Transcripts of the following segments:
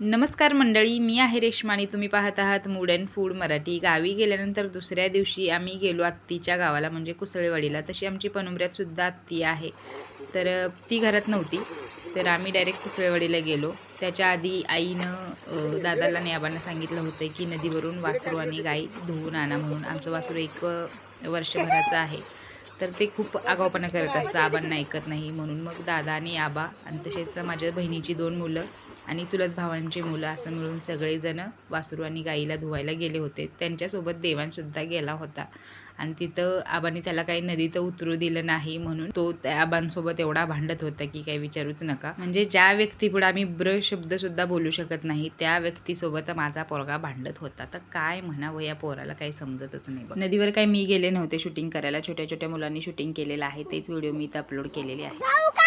नमस्कार मंडळी मी आहे रेश्मा आणि तुम्ही पाहत आहात मूड अँड फूड मराठी. गावी गेल्यानंतर दुसऱ्या दिवशी आम्ही गेलो आत्तीच्या गावाला म्हणजे कुसळेवाडीला. तशी आमची पनुमऱ्यातसुद्धा आत्ती आहे. तर ती घरात नव्हती. तर आम्ही डायरेक्ट कुसळेवाडीला गेलो. त्याच्या आधी आईनं दादाला आणि आबांना सांगितलं होतं की नदीवरून वासरू आणि गाई धुवून आणा म्हणून. आमचं वासरू एक वर्षभराचं आहे. तर ते खूप आगाऊपणा करत असतं. आबांना ऐकत नाही म्हणून मग दादा आणि आबा आणि तसेच माझ्या बहिणीची दोन मुलं आणि चुलत भावांची मुलं असं मिळून सगळेजणं वासरू आणि गाईला धुवायला गेले होते. त्यांच्यासोबत देवानसुद्धा गेला होता. आणि तिथं आबांनी त्याला काही नदीत उतरू दिलं नाही म्हणून तो त्या आबांसोबत एवढा भांडत होता की काही विचारूच नका. म्हणजे ज्या व्यक्तीपुढे आम्ही ब्र शब्दसुद्धा बोलू शकत नाही त्या व्यक्तीसोबत माझा पोरगा भांडत होता. तर काय म्हणावं या पोराला काही समजतच नाही नदीवर काही मी गेले नव्हते शूटिंग करायला. छोट्या छोट्या मुलांनी शूटिंग केलेलं आहे. तेच व्हिडिओ मी इथं अपलोड केलेले आहे.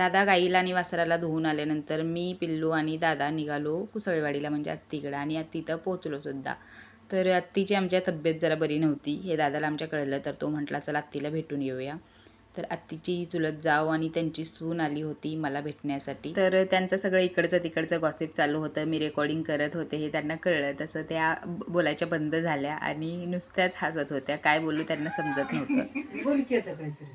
दादा गाईला आणि वासराला धुवून आल्यानंतर मी पिल्लू आणि दादा निघालो कुसळवाडीला म्हणजे आत्तीकडं आणि आत्तीथं पोचलो सुद्धा. तर आत्तीची आमच्या तब्येत जरा बरी नव्हती. हे दादाला आमच्या कळलं तर तो म्हटला चला आत्तीला भेटून येऊया. तर आत्तीची चुलत जाव आणि त्यांची सून आली होती मला भेटण्यासाठी. तर त्यांचं सगळं इकडचं तिकडचं गॉसिप चालू होतं. मी रेकॉर्डिंग करत होते हे त्यांना कळलं. तसं त्या बोलायच्या बंद झाल्या आणि नुसत्याच हसत होत्या. काय बोलू त्यांना समजत नव्हतं बोल की आता काहीतरी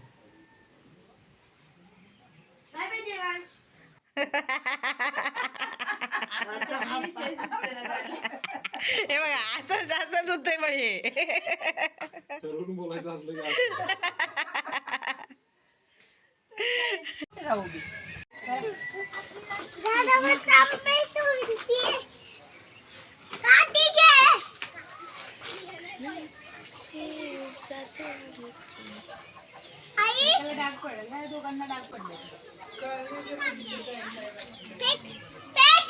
हे बघा असंच असंच होतंय मग हे. ठरवून बोलायचं असलं आई? डाग पडेल दोघांना डाग पडले.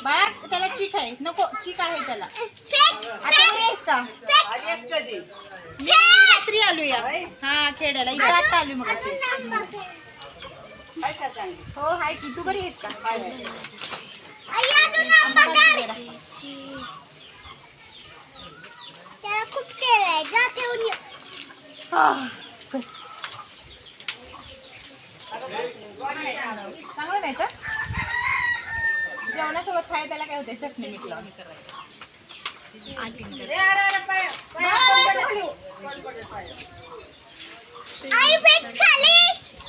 बाळा त्याला चीक आहे. नको चीक आहे त्याला. आता बरी आहेस का? मी रात्री आलो या. हा खेळायला. इथं आता आलो मग हो हाय की. तू बरी आहेस का? खूप केलंय जा ठेवून. चांगलं नाही तर जेवणासोबत खाय त्याला काय होते चटणी मीठ लावून.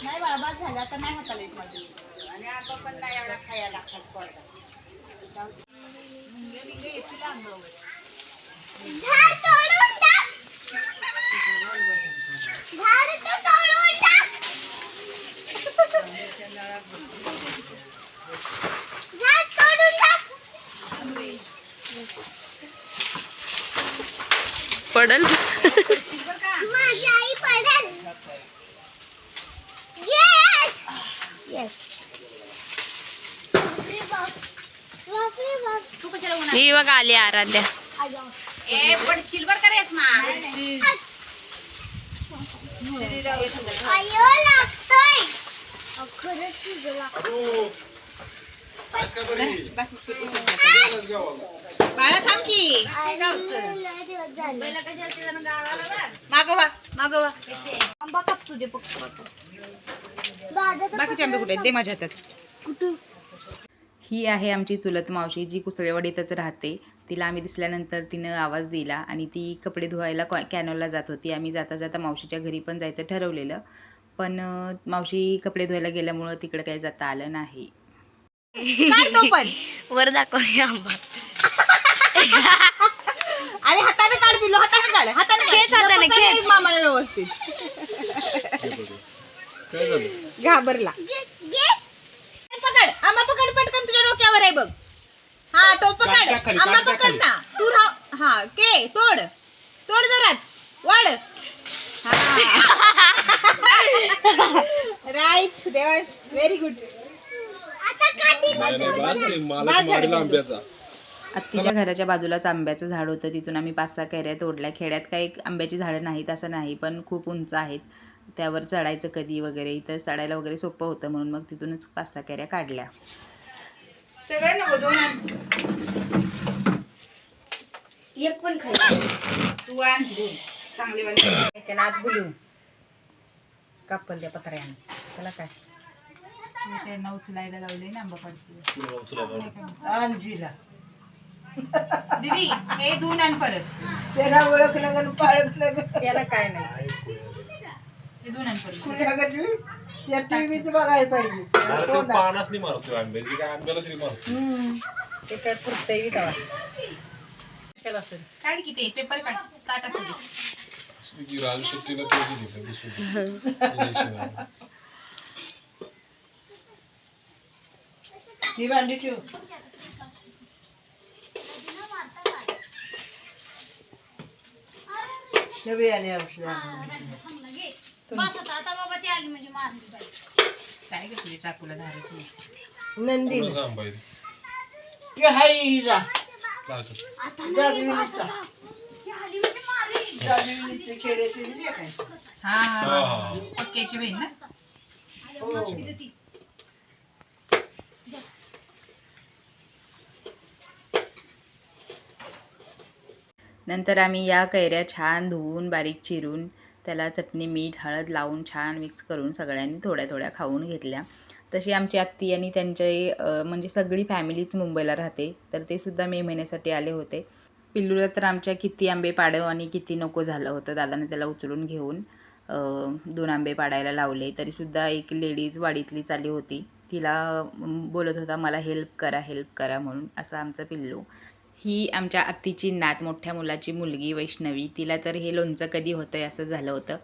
नाही बाळा बाद झालं. आता नाही हाताला येत माझी झाड तोडून पडल? माझी आई पडेल. येस येस ही बघ आली आराध्या. ए पडशील बर का रेस मा आयो लागतोय बस बाळा थांब की. मागवा मागवा आंबा काप तुझे पक्ष बाकीचे आंबे कुठे आहेत? दे माझ्या हातात. कुठं ही आहे आमची चुलत मावशी जी कुसळेवाडीतच राहते. तिला आम्ही दिसल्यानंतर तिनं आवाज दिला आणि ती कपडे धुवायला कॉ कॅनॉलला जात होती. आम्ही जाता जाता मावशीच्या घरी पण जायचं ठरवलेलं. पण मावशी कपडे धुवायला गेल्यामुळं तिकडं काही जाता आलं नाही. पण? वर दाखव आंबा. अरे हाताने काढ पिलो हाताने काढ हाताने. खेच हाताने, खेच. मामाला व्यवस्थित. काय झालं? घाबरला. पकड आम्हा पकड पटकन तुझ्या डोक्यावर आहे बघ. हा तो पकड. टाक पकड ना. तू राह हा के तोड. तोड जोरात. वाढ. Right Devansh very good. आंब्याचा. आत्तीच्या घराच्या बाजूलाच आंब्याचं झाड होतं. तिथून आम्ही पाच सहा कैऱ्या तोडल्या. खेड्यात काही आंब्याची झाडं नाहीत असं नाही पण खूप उंच आहेत. त्यावर चढायचं कधी वगैरे. इथं चढायला वगैरे सोपं होतं म्हणून मग तिथूनच पाच सहा कैऱ्या काढल्या. सगळं नको दोन आण. एक पण खायचं तू आण दोन. चांगले वाले त्याला आत बोलू. कापल त्या पत्र्याने त्याला काय? त्यांना उचलायला लावले ना आंबा आण जिरा दीदी हे धुवून आण परत. त्याला ओळखलं गं पाळखलं गं त्याला काय नाही. हे धुवून आण परत. कुठल्या गं त्या टीव्हीच बघायला पाहिजे. अरे तो तोंडात. पानाच नाही मारतो आंब्याची काय आंब्याला तरी मारतो. हम्म. ते काय पुरतंय विकावा कशाला असेल. काढ की ते पेपर काढ राजू शेट्टीला. ही भांडी ठेव नवी औषध आता आता बाबा ती आली म्हणजे मारली पाहिजे काय तुझ्या चाकूला धारायचं? नाही नंदी हे हाय हिला. हा हा पक्क्याची बहीण ना नंतर आम्ही या कैऱ्या छान धुवून बारीक चिरून त्याला चटणी मीठ हळद लावून छान मिक्स करून सगळ्यांनी थोड्या थोड्या खाऊन घेतल्या. तशी आमची आत्ती आणि त्यांचे म्हणजे सगळी फॅमिलीच मुंबईला राहते. तर ते सुद्धा मे महिन्यासाठी आले होते. पिल्लूला तर आमच्या किती आंबे पाडव आणि किती नको झालं होतं दादाने त्याला उचलून घेऊन दोन आंबे पाडायला लावले. तरीसुद्धा एक लेडीज वाडीतलीच आली होती. तिला बोलत होता मला हेल्प करा हेल्प करा म्हणून असं आमचं पिल्लू. ही आमच्या आत्तीची नात मोठ्या मुलाची मुलगी वैष्णवी. तिला तर हे लोणचं कधी होतंय असं झालं होतं.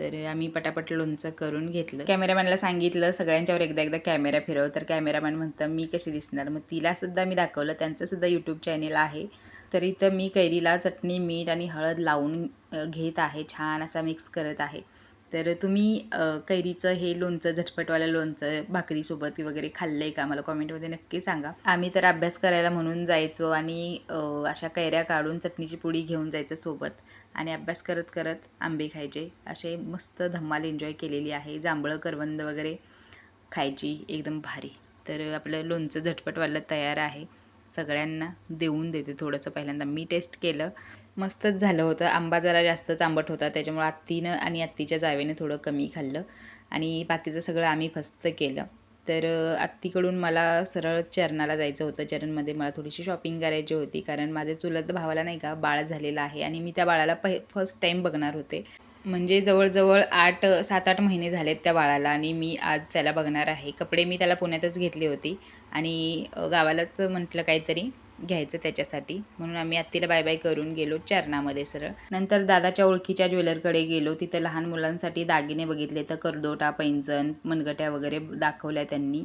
तर आम्ही पटापट लोणचं करून घेतलं. कॅमेरामॅनला सांगितलं सगळ्यांच्यावर एकदा एकदा कॅमेरा फिरव. तर कॅमेरामॅन म्हणतं मी कशी दिसणार? मग तिलासुद्धा मी दाखवलं. त्यांचंसुद्धा यूट्यूब चॅनेल आहे. तर इथं मी कैरीला चटणी मीठ आणि हळद लावून घेत आहे. छान असा मिक्स करत आहे. तर तुम्ही कैरीचं हे लोणचं झटपटवालं लोणचं भाकरीसोबत वगैरे खाल्लं आहे का? मला कॉमेंटमध्ये नक्की सांगा. आम्ही तर अभ्यास करायला म्हणून जायचो आणि अशा कैऱ्या काढून चटणीची पुडी घेऊन जायचं सोबत. आणि अभ्यास करत करत आंबे खायचे. असे मस्त धम्माल एन्जॉय केलेली आहे. जांभळं करवंद वगैरे खायची एकदम भारी. तर आपलं लोणचं झटपट वाढलं तयार आहे. सगळ्यांना देऊन देते थोडंसं पहिल्यांदा. मी टेस्ट केलं. मस्तच झालं होतं. आंबा जरा जास्तच आंबट होता. त्याच्यामुळे आत्तीनं आणि आत्तीच्या जावेने थोडं कमी खाल्लं. आणि बाकीचं सगळं आम्ही फस्त केलं. तर आत्तीकडून मला सरळ चरणाला जायचं होतं. चरणमध्ये मला थोडीशी शॉपिंग करायची होती. कारण माझ्या चुलत भावाला नाही का बाळ झालेलं आहे. आणि मी त्या बाळाला पहि फर्स्ट टाईम बघणार होते. म्हणजे जवळजवळ आठ सात आठ महिने झालेत त्या बाळाला. आणि मी आज त्याला बघणार आहे. कपडे मी त्याला पुण्यातच घेतली होती. आणि गावालाच म्हटलं काहीतरी. घ्यायचं त्याच्यासाठी. म्हणून आम्ही आत्तीला बाय बाय करून गेलो चरणामध्ये सरळ. नंतर दादाच्या ओळखीच्या ज्वेलरकडे गेलो. तिथं लहान मुलांसाठी दागिने बघितले तर करदोटा पैंजण मनगट्या वगैरे दाखवल्या त्यांनी.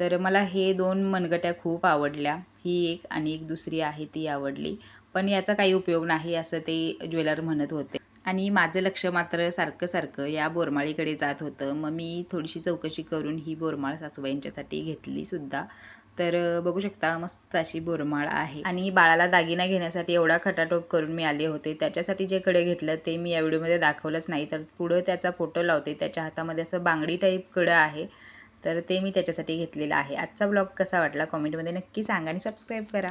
तर मला हे दोन मनगट्या खूप आवडल्या. ही एक आणि एक दुसरी आहे ती आवडली. पण याचा काही उपयोग नाही असं ते ज्वेलर म्हणत होते. आणि माझं लक्ष मात्र सारखं सारखं या बोरमाळीकडे जात होतं. मग मी थोडीशी चौकशी करून ही बोरमाळ सासूबाईंच्यासाठी घेतलीसुद्धा तर बघू शकता मस्त अशी बोरमाळ आहे. आणि बाळाला दागिना घेण्यासाठी एवढा खटाटोप करून मी आले होते. त्याच्यासाठी जे कडे घेतलं ते मी या व्हिडिओमध्ये दाखवलंच नाही. तर पुढं त्याचा फोटो लावते. त्याच्या हातामध्ये असं बांगडी टाईप कडं आहे. तर ते मी त्याच्यासाठी घेतलेलं आहे. आजचा ब्लॉग कसा वाटला कॉमेंटमध्ये नक्की सांगा आणि सबस्क्राईब करा.